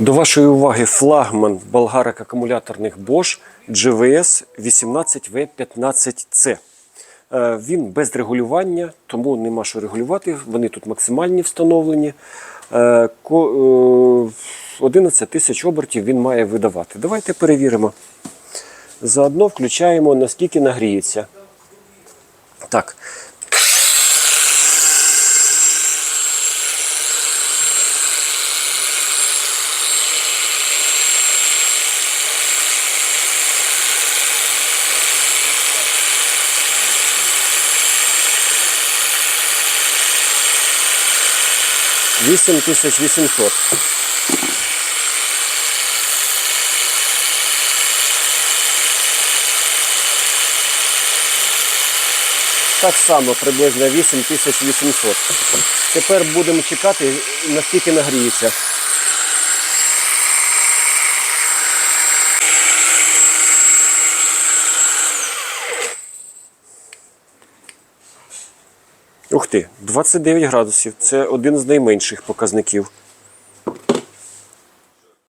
До вашої уваги флагман болгарок акумуляторних Bosch GVS 18V15C. Е, Він без регулювання, тому нема що регулювати. Вони тут максимальні встановлені. Е, ко- е, 11 тисяч обертів він має видавати. Давайте перевіримо. Заодно включаємо, наскільки нагріється. Так. Вісім тисяч вісімсот. Так само приблизно 8800. Тепер будемо чекати, наскільки нагріється. Ух ти, 29 градусів. Це один з найменших показників.